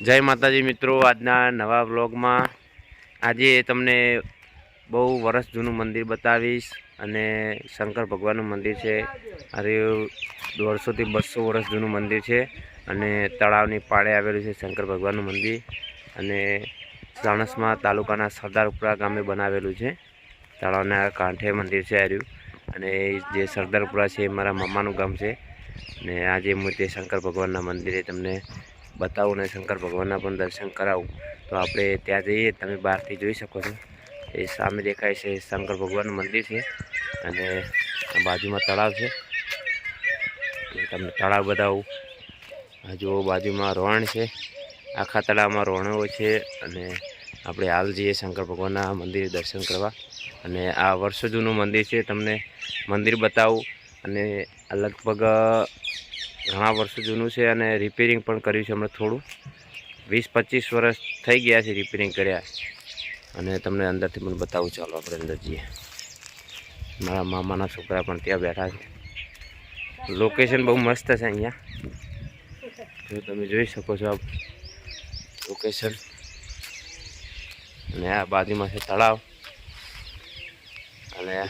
જય માતાજી મિત્રો, આજના નવા વ્લોગમાં. આજે તમને બહુ વર્ષ જૂનું મંદિર બતાવીશ અને શંકર ભગવાનનું મંદિર છે. અરે દોઢસોથી બસો વર્ષ જૂનું મંદિર છે અને તળાવની પાળે આવેલું છે શંકર ભગવાનનું મંદિર અને સાણસમા તાલુકાના સરદારપુરા ગામે બનાવેલું છે. તળાવના કાંઠે મંદિર છે આર્યું અને જે સરદારપુરા છે એ મારા મામાનું ગામ છે. અને આજે હું તે શંકર ભગવાનના મંદિરે તમને બતાવું ને શંકર ભગવાનના પણ દર્શન કરાવું. તો આપણે ત્યાં જઈએ, તમે બહારથી જોઈ શકો છો. એ સામે દેખાય છે શંકર ભગવાનનું મંદિર છે અને બાજુમાં તળાવ છે. અને તમને તળાવ બતાવું. હજુ બાજુમાં રોણ છે. આખા તળાવમાં રોણો છે અને આપણે હાલ જઈએ શંકર ભગવાનના મંદિરે દર્શન કરવા. અને આ વર્ષો જૂનું મંદિર છે, તમને મંદિર બતાવું. અને લગભગ ઘણા વર્ષો જૂનું છે અને રિપેરિંગ પણ કર્યું છે હમણાં થોડું. વીસ, પચીસ વર્ષ થઈ ગયા છે રિપેરિંગ કર્યા. અને તમને અંદરથી પણ બતાવું, ચાલો આપણે અંદર જઈએ. મારા મામાના છોકરા પણ ત્યાં બેઠા છે. લોકેશન બહુ મસ્ત છે અહીંયા. જો તમે જોઈ શકો છો આ લોકેશન અને આ બાજુમાં છે તળાવ. અને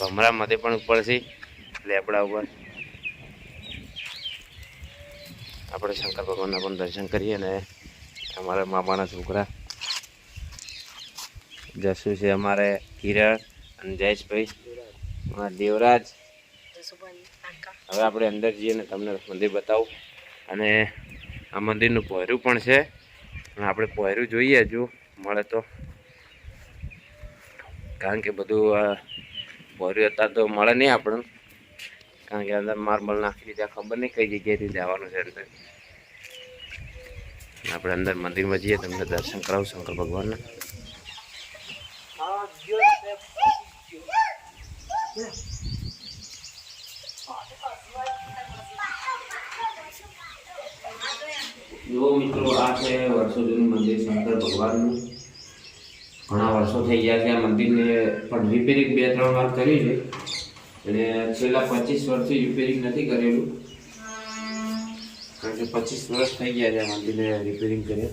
ભમરામાંથી પણ ઉપર છે. લેપડા ઉપર આપણે શંકર ભગવાનના પણ દર્શન કરીએ અને અમારા મામાના છોકરા. જસુ છે અમારે કિરણ અને જયેશભાઈ. દેવરાજ. હવે આપણે અંદર જઈએ ને તમને મંદિર બતાવું. અને આ મંદિરનું પહેરું પણ છે. અને આપણે પહેરું જોઈએ હજુ, મળે તો. કારણ કે બધું પોયરું અત્યારે તો મળે નહીં આપણને. કારણ કે અંદર માર્બલ નાખી દીધા, ખબર નહીં કઈ જગ્યાએથી જવાનું છે અંદર. આપણે અંદર મંદિરમાં જઈએ, તમને દર્શન કરાવું, શંકર ભગવાનના. જો આ છે વર્ષો મંદિર શંકર ભગવાનનું. ઘણા વર્ષો થઈ ગયા છે આ મંદિરને પણ રિપેરિંગ બે ત્રણ વાર કર્યું છે. અને છેલ્લા પચીસ વર્ષથી રિપેરિંગ નથી કરેલું. કારણ કે પચીસ વર્ષ થઈ ગયા છે મંદિરને રિપેરિંગ કરીએ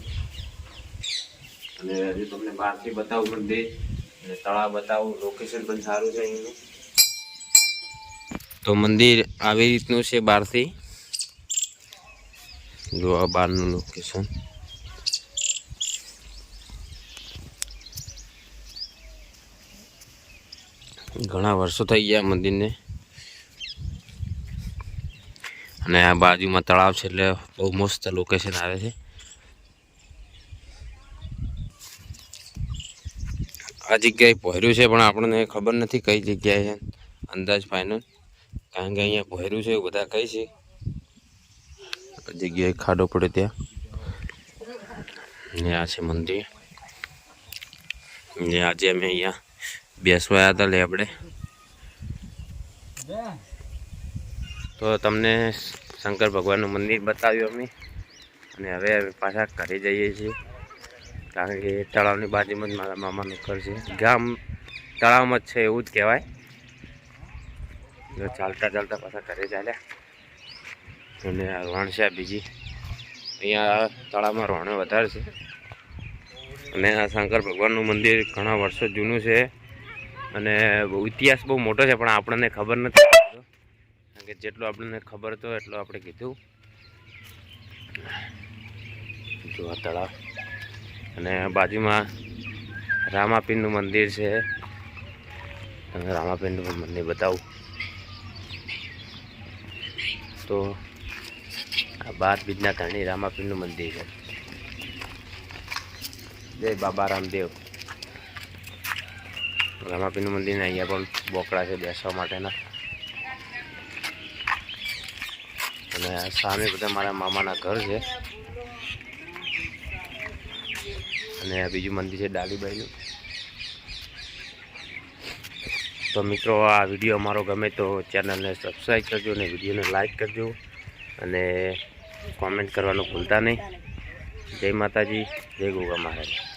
અને હજુ તમને બહારથી બતાવું મંદિર અને તળાવ બતાવું લોકેશન પણ સારું છે અહીંનું. તો મંદિર આવી રીતનું છે બહારથી. જો આ બહારનું લોકેશન ઘણા વર્ષો થઈ ગયા મંદિરને. અને આ બાજુમાં તળાવ છે એટલે બહુ મસ્ત લોકેશન આવે છે. આ જગ્યાએ પહેર્યું છે પણ આપણને ખબર નથી કઈ જગ્યાએ અંદાજ ફાઇનલ કારણ કે અહીંયા પહેર્યું છે બધા કઈ છે. જગ્યાએ ખાડો પડે ત્યાં. ને આ છે મંદિર. ને આજે અમે અહીંયા બેસવા આવ્યા હતા લેબડે તો તમને શંકર ભગવાનનું મંદિર બતાવ્યું અમે. અને હવે અમે પાછા ઘરે જઈએ છીએ. કારણ કે તળાવની બાજુમાં જ મારા મામાનું ઘર છે. ગામ તળાવમાં જ છે એવું જ કહેવાય. ચાલતા ચાલતા પાછા ઘરે ચાલ્યા. અને રણ છે બીજી. અહીંયા તળાવમાં રણો વધારે છે. અને આ શંકર ભગવાનનું મંદિર ઘણા વર્ષો જૂનું છે. અને ઇતિહાસ બહુ મોટો છે, પણ આપણને ખબર નથી. કારણ કે જેટલું આપણને ખબર હતો એટલું આપણે કીધું. જો તળાવ. અને બાજુમાં રામાપીરનું મંદિર છે. તમે રામાપીરનું મંદિર બતાવું. તો આ બાર બીજના ધણી રામાપીરનું મંદિર છે. જય બાબા રામદેવ. રામાપીરનું મંદિરને અહીંયા પણ બોકડા છે બેસવા માટેના. અને સામે બધા મારા મામાના ઘર છે. અને આ બીજું મંદિર છે ડાલીબાઈનું. તો મિત્રો, આ વીડિયો અમારો ગમે તો ચેનલને સબસ્ક્રાઈબ કરજો અને વિડીયોને લાઈક કરજો. અને કોમેન્ટ કરવાનું ભૂલતા નહીં. જય માતાજી, જય ગોગા મહારાજ.